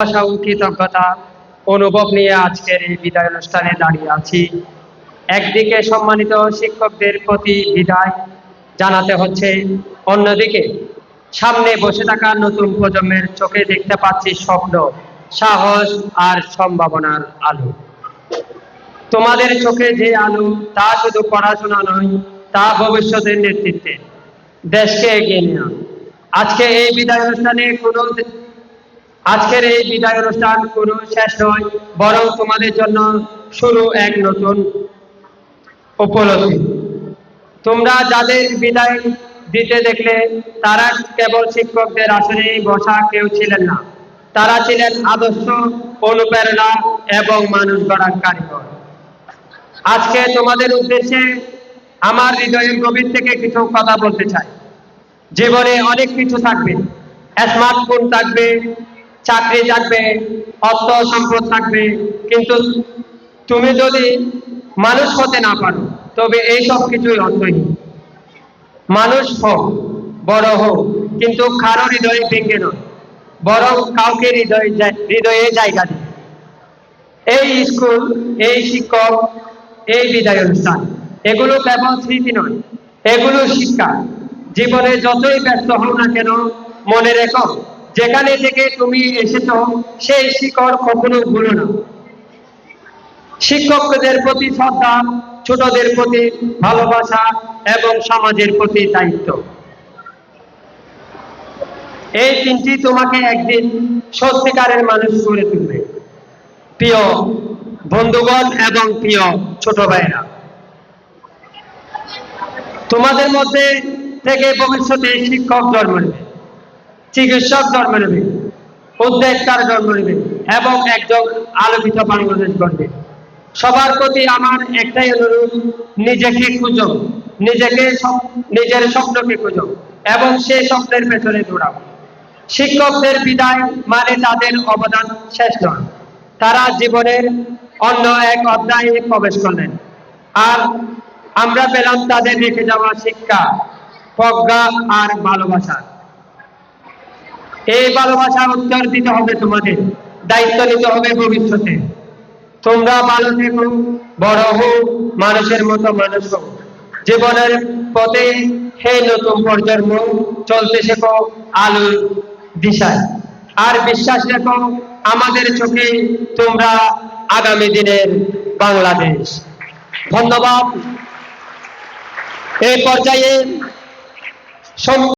ভালোবাসা ও কৃতজ্ঞতা অনুভব নিয়ে আজকের এই বিদায় অনুষ্ঠানে দাঁড়িয়ে আছি। একদিকে সম্মানিত শিক্ষকদের প্রতি বিদায় জানাতে হচ্ছে, অন্যদিকে সামনে বসে থাকা নতুন প্রজন্মের চোখে দেখতে পাচ্ছি স্বপ্ন, সাহস আর সম্ভাবনার আলো। তোমাদের চোখে যে আলো, তা শুধু পড়াশোনা নয়, তা ভবিষ্যতের নেতৃত্বে। দেশকে এগিয়ে নেওয়া আজকে এই বিদায় অনুষ্ঠানে কোনো আজকের এই বিদায় অনুষ্ঠান কোনো শেষ নয়, বরং তোমাদের জন্য শুরু এক নতুন উপলব্ধি। তোমরা যাদের বিদায় দিতে দেখলে, তারা কেবল শিক্ষকদের আসনে বসা কেউ ছিলেন না। তারা ছিলেন আদর্শ, অনুপ্রেরণা এবং মানুষ গড়ার কারিগর। আজকে তোমাদের উদ্দেশ্যে আমার হৃদয়ের গভীর থেকে কিছু কথা বলতে চাই। জীবনে অনেক কিছু থাকবে। স্মার্টফোন থাকবে চাকরি থাকবে অর্থ সম্পদ থাকবে, কিন্তু তুমি যদি মানুষ হতে না পারো, তবে এই সব কিছুই অর্থহীন মানুষ হোক, বড় হোক, কিন্তু কারও হৃদয়ে ভেঙে নয় বরং কাউকে হৃদয়ে হৃদয়ে জায়গা দিবে এই স্কুল, এই শিক্ষক, এই বিদায় অনুষ্ঠান এগুলো কেবল স্মৃতি নয়, এগুলো শিক্ষা। জীবনে যতই ব্যস্ত হও না কেন, মনে রেখো যেখানে থেকে তুমি এসেছ, সেই শিকড় কখনো ভুলো না। শিক্ষকদের প্রতি শ্রদ্ধা, ছোটদের প্রতি ভালোবাসা এবং সমাজের প্রতি দায়িত্ব। এই তিনটি তোমাকে একদিন সত্যিকারের মানুষ করে তুলবে। প্রিয় বন্ধুগণ এবং প্রিয় ছোট ভাইরা তোমাদের মধ্যে থেকে ভবিষ্যতে শিক্ষক জন্ম নেবে। চিকিৎসক জন্ম নেবে উদ্যোক্তার জন্ম নেবে এবং একজন আলোকিত বাংলাদেশ গড়বে। সবার প্রতি আমার একটাই অনুরোধ, নিজেকে খুঁজো, নিজেকে নিজের স্বপ্নকে খুঁজো এবং সেই স্বপ্নের পেছনে দৌড়াও। শিক্ষকদের বিদায় মানে তাদের অবদান শেষ নয়। তারা জীবনের অন্য এক অধ্যায়ে প্রবেশ করলেন। আর আমরা পেলাম তাদের রেখে যাওয়া শিক্ষা, প্রজ্ঞা আর ভালোবাসা। এই ভালোবাসার উত্তর দিতে হবে তোমাদের, দায়িত্ব নিতে হবে ভবিষ্যতে। তোমরা ভালো থেকো, বড় হোক মানুষের মতো মানুষ হোক জীবনের পথে হে নতুন প্রজন্ম, চলতে শেখো আলোর দিশায়। আর বিশ্বাস রেখো, আমাদের চোখে তোমরা আগামী দিনের বাংলাদেশ। ধন্যবাদ। এই পর্যায়ে